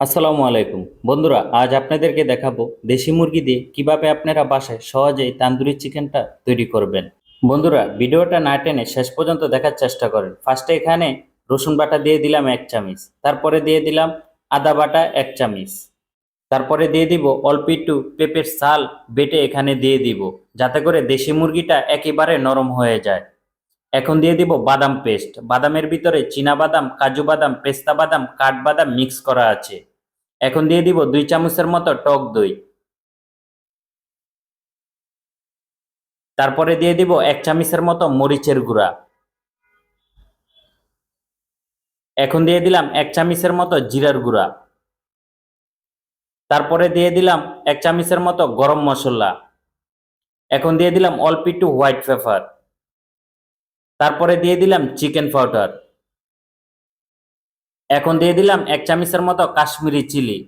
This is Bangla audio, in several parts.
আসসালামু আলাইকুম। বন্ধুরা, আজ আপনাদেরকে দেখাবো দেশি মুরগি দিয়ে কীভাবে আপনারা বাসায় সহজেই তান্দুরি চিকেনটা তৈরি করবেন। বন্ধুরা, ভিডিওটা না টেনে শেষ পর্যন্ত দেখার চেষ্টা করেন। ফার্স্টে এখানে রসুন বাটা দিয়ে দিলাম এক চামিচ, তারপরে দিয়ে দিলাম আদা বাটা এক চামচ, তারপরে দিয়ে দিব অল্প একটু পেঁপের সাল বেটে এখানে দিয়ে দিব, যাতে করে দেশি মুরগিটা একেবারে নরম হয়ে যায়। এখন দিয়ে দিব বাদাম পেস্ট। বাদামের ভিতরে চীনা বাদাম, কাজু বাদাম, পেস্তা বাদাম কাঠবাদাম মিক্স করা আছে। এখন দিয়ে দিব দুই চামচের মতো টক দই। তারপরে দিয়ে দিব এক চামচের মতো মরিচের গুঁড়া। এখন দিয়ে দিলাম এক চামচের মতো জিরার গুঁড়া। তারপরে দিয়ে দিলাম এক চামচের মতো গরম মশলা। এখন দিয়ে দিলাম অল্প একটু হোয়াইট পেপার। তারপরে দিয়ে দিলাম চিকেন পাউডার। এখন দিয়ে দিলাম এক চামচের মতো কাশ্মীরি চিলি।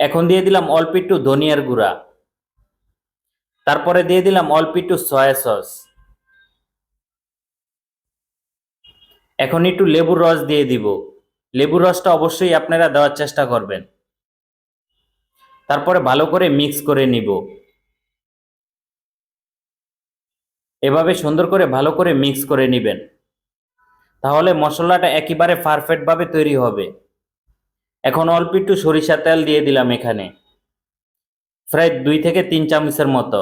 এখন দিয়ে দিলাম অল্প একটু ধনিয়ার গুঁড়া। তারপরে দিয়ে দিলাম অল্প একটু সয়া সস। এখন একটু লেবুর রস দিয়ে দিব। লেবুর রসটা অবশ্যই আপনারা দেওয়ার চেষ্টা করবেন। তারপরে ভালো করে মিক্স করে নিব। এভাবে সুন্দর করে ভালো করে মিক্স করে নেবেন। তাহলে মশলাটা একেবারে পারফেক্টভাবে তৈরি হবে। এখন অল্প একটু সরিষা তেল দিয়ে দিলাম এখানে। প্রায় দুই থেকে তিন চামচের মতো।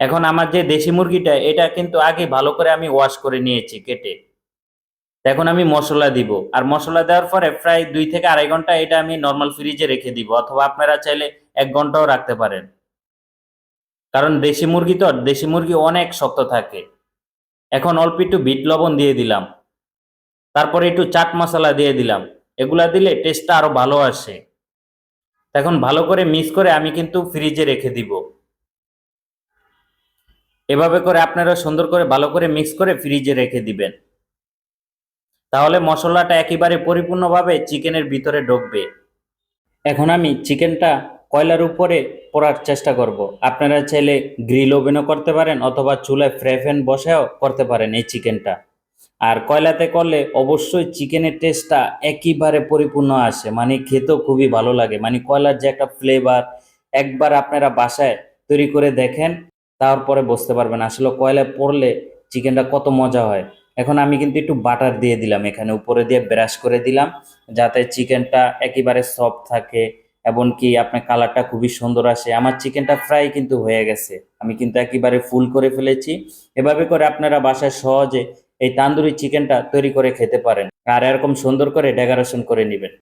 এখন আমার যে দেশি মুরগিটা, এটা কিন্তু আগে ভালো করে আমি ওয়াশ করে নিয়েছি কেটে। এখন আমি মশলা দিব। আর মশলা দেওয়ার পরে প্রায় দুই থেকে আড়াই ঘণ্টা এটা আমি নর্মাল ফ্রিজে রেখে দিব, অথবা আপনারা চাইলে এক ঘন্টাও রাখতে পারেন। কারণ দেশি মুরগি তো দেশি মুরগি অনেক শক্ত থাকে। এখন অল্প একটু বিট লবণ দিয়ে দিলাম। তারপরে একটু চাট মশলা দিয়ে দিলাম। এগুলা দিলে টেস্টটা আরও ভালো আসে। এখন ভালো করে মিক্স করে আমি কিন্তু ফ্রিজে রেখে দিব। এভাবে করে আপনারা সুন্দর করে ভালো করে মিক্স করে ফ্রিজে রেখে দিবেন। তাহলে মশলাটা একেবারে পরিপূর্ণভাবে চিকেনের ভিতরে ঢুকবে। এখন আমি চিকেনটা কয়লার উপরে পড়ার চেষ্টা করব। আপনারা চাইলে গ্রিল ওভেনও করতে পারেন অথবা চুলায় ফ্রাই প্যান বসেও করতে পারেন এই চিকেনটা। আর কয়লাতে করলে অবশ্যই চিকেনের টেস্টটা একেবারে পরিপূর্ণ আসে। মানে খেতেও খুবই ভালো লাগে। মানে কয়লার যে একটা ফ্লেভার একবার আপনারা বাসায় তৈরি করে দেখেন, তারপরে বুঝতে পারবেন আসলে কয়লায় পড়লে চিকেনটা কত মজা হয়। এখন আমি কিন্তু একটু বাটার দিয়ে দিলাম এখানে। উপরে দিয়ে ব্রাশ করে দিলাম, যাতে চিকেনটা একেবারে সফট থাকে এমনকি আপনার কালারটা খুবই সুন্দর আসে। আমার চিকেনটা ফ্রাই কিন্তু হয়ে গেছে। আমি কিন্তু একেবারে ফুল করে ফেলেছি। এভাবে করে আপনারা বাসায় সহজে এই তান্দুরি চিকেনটা তৈরি করে খেতে পারেন। আর এরকম সুন্দর করে ডেকোরেশন করে নেবেন।